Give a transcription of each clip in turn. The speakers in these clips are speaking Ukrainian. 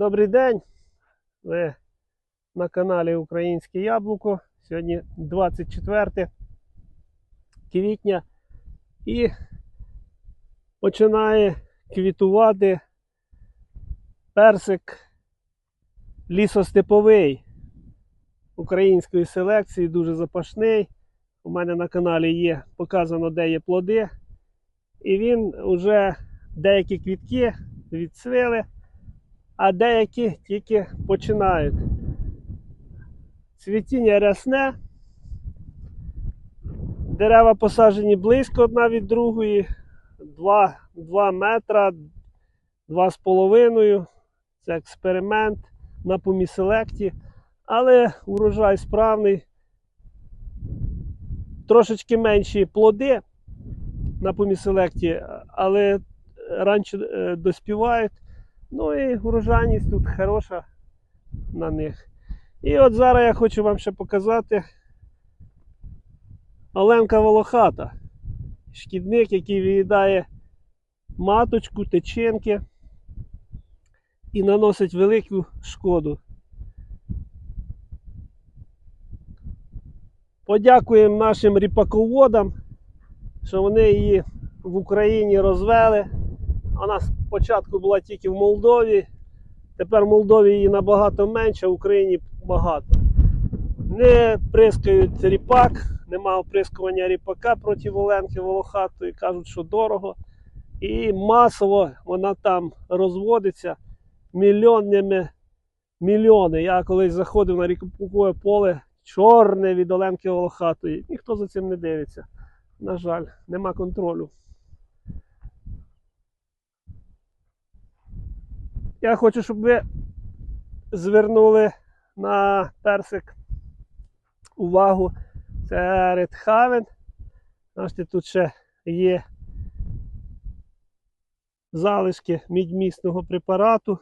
Добрий день. Ви на каналі Українське Яблуко. Сьогодні 24 квітня і починає квітувати персик лісостеповий української селекції, дуже запашний. У мене на каналі є показано, де є плоди. І він вже деякі квітки відцвіли, а деякі тільки починають. Цвітіння рясне. Дерева посаджені близько одна від другої, 2, 2 метра, 2,5. Це експеримент на поміселекті. Але урожай справний. Трошечки менші плоди на поміселекті, але раніше е, доспівають. Ну і урожайність тут хороша на них. І от зараз я хочу вам ще показати Оленка Волохата. Шкідник, який виїдає маточку, теченки і наносить велику шкоду. Подякуємо нашим ріпаководам, що вони її в Україні розвели. Вона спочатку була тільки в Молдові. Тепер в Молдові її набагато менше, в Україні багато. Не прискають ріпак, нема оприскування ріпака проти Оленки Волохатої. Кажуть, що дорого. І масово вона там розводиться мільйонними мільйони. Я колись заходив на ріпакове поле чорне від Оленки Волохатої. Ніхто за цим не дивиться. На жаль, нема контролю. Я хочу, щоб ви звернули на персик увагу. Це редхавен. Бачите, тут ще є залишки мідьмісного препарату.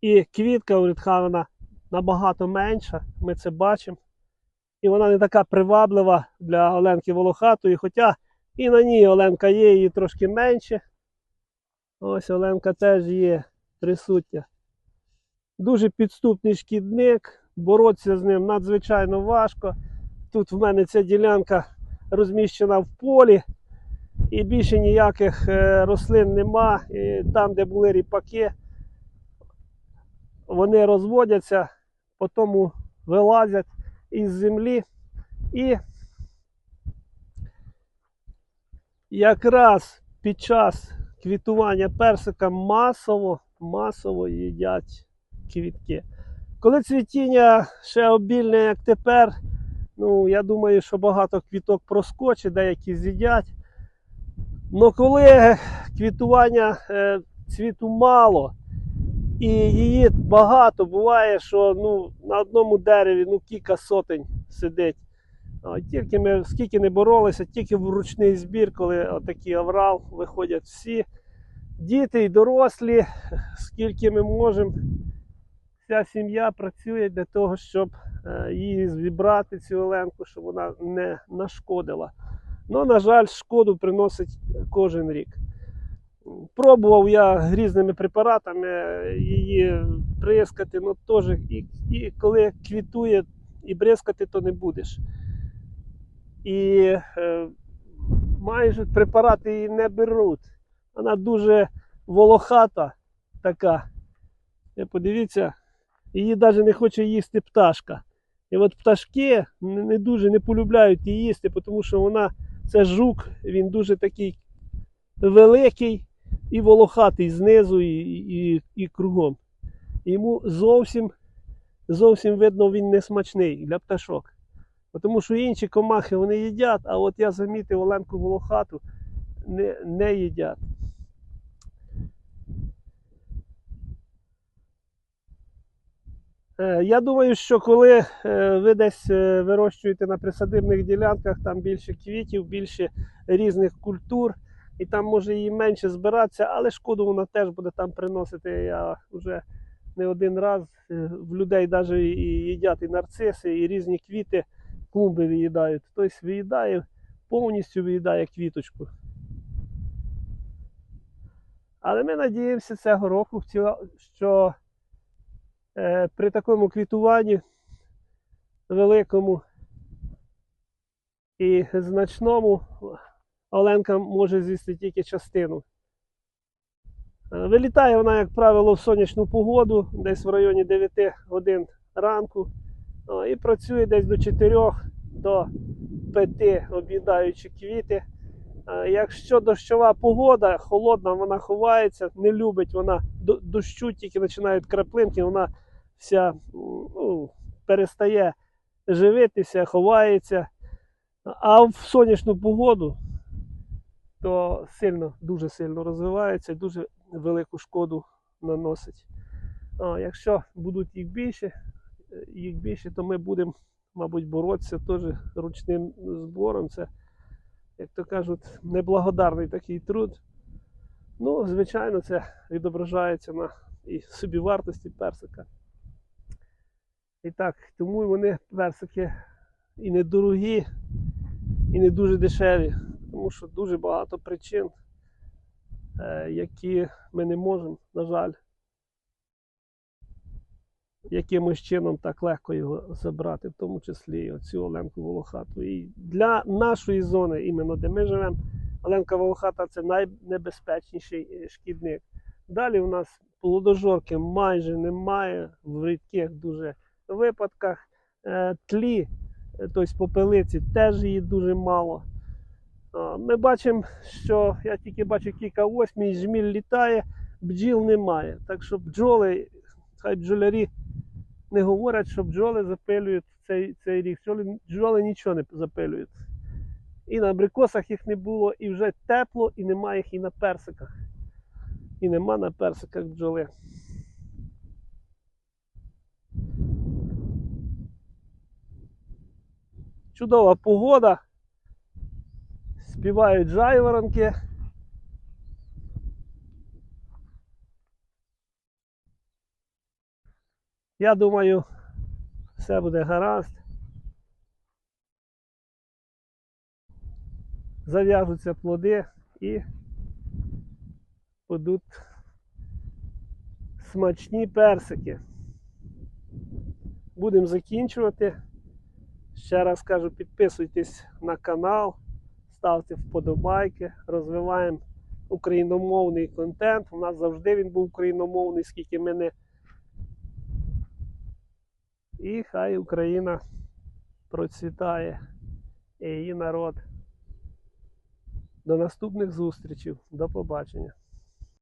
І квітка у редхавена набагато менша, ми це бачимо. І вона не така приваблива для Оленки Волохатої, хоча і на ній Оленка є, її трошки менше. Ось Оленка теж є присутня. Дуже підступний шкідник, боротися з ним надзвичайно важко. Тут в мене ця ділянка розміщена в полі, і більше ніяких е, рослин нема. І там, де були ріпаки, вони розводяться, потім вилазять із землі і якраз під час квітування персика масово, масово їдять квітки. Коли цвітіння ще обільне, як тепер, ну я думаю, що багато квіток проскочить, деякі з'їдять. Но коли квітування е, цвіту мало і її багато, буває, що ну, на одному дереві ну, кілька сотень сидить. Тільки ми скільки не боролися, тільки в ручний збір, коли отакий аврал виходять всі діти і дорослі, скільки ми можемо. Вся сім'я працює для того, щоб е, її зібрати, цю Оленку, щоб вона не нашкодила. Ну, на жаль, шкоду приносить кожен рік. Пробував я різними препаратами її бризкати, ну теж і, і коли квітує і бризкати, то не будеш. І е, майже препарати її не беруть. Вона дуже волохата така. І подивіться, її навіть не хоче їсти пташка. І от пташки не не дуже не полюбляють її їсти, тому що вона це жук, він дуже такий великий і волохатий знизу і, і, і кругом. Йому зовсім зовсім видно, він не смачний для пташок. Тому що інші комахи вони їдять, а от я замітив Оленку волохату не, не їдять. Е, Я думаю, що коли е, ви десь е, вирощуєте на присадибних ділянках, там більше квітів, більше різних культур, і там може її менше збиратися, але шкоду вона теж буде там приносити. Я вже не один раз в людей навіть і їдять і нарциси, і різні квіти, клумби виїдають. Тобто виїдає, повністю виїдає квіточку. Але ми надіємося цього року, що е, при такому квітуванні великому і значному Оленка може з'їсти тільки частину. Е, Вилітає вона, як правило, в сонячну погоду, десь в районі 9 годин ранку. І працює десь до 4 до 5, об'їдаючи квіти. Е, Якщо дощова погода, холодна, вона ховається, не любить вона дощу, тільки починають краплинки, вона вся ну, перестає живитися, ховається. А в сонячну погоду то сильно, дуже сильно розвивається і дуже велику шкоду наносить. Якщо будуть їх більше, їх більше, то ми будемо, мабуть, боротися теж ручним збором. Це, як то кажуть, неблагодарний такий труд. Ну, звичайно, це відображається на і собівартості персика. І так, тому вони персики і недорогі, і не дуже дешеві, тому що дуже багато причин, е, які ми не можемо, на жаль, якимось чином так легко його забрати, в тому числі і оцю Оленку Волохату. І для нашої зони, іменно де ми живемо, Оленка Волохата це найнебезпечніший е, шкідник. Далі у нас плодожорки майже немає в рідких дуже випадках. Е, Тлі, е, тобто попелиці, теж її дуже мало. Ми бачимо, що я тільки бачу кілька осьмій, жміль літає, бджіл немає. Так що бджоли, хай бджолярі не говорять, що бджоли запилюють цей, цей рік. Бджоли, бджоли нічого не запилюють. І на абрикосах їх не було, і вже тепло, і немає їх і на персиках. І нема на персиках бджоли. Чудова погода. Співають жайворонки. Я думаю, все буде гаразд. Зав'яжуться плоди і будуть смачні персики. Будемо закінчувати. Ще раз кажу, підписуйтесь на канал, ставте вподобайки, розвиваємо україномовний контент. У нас завжди він був україномовний, скільки ми не. І хай Україна процвітає і її народ. До наступних зустрічей. До побачення.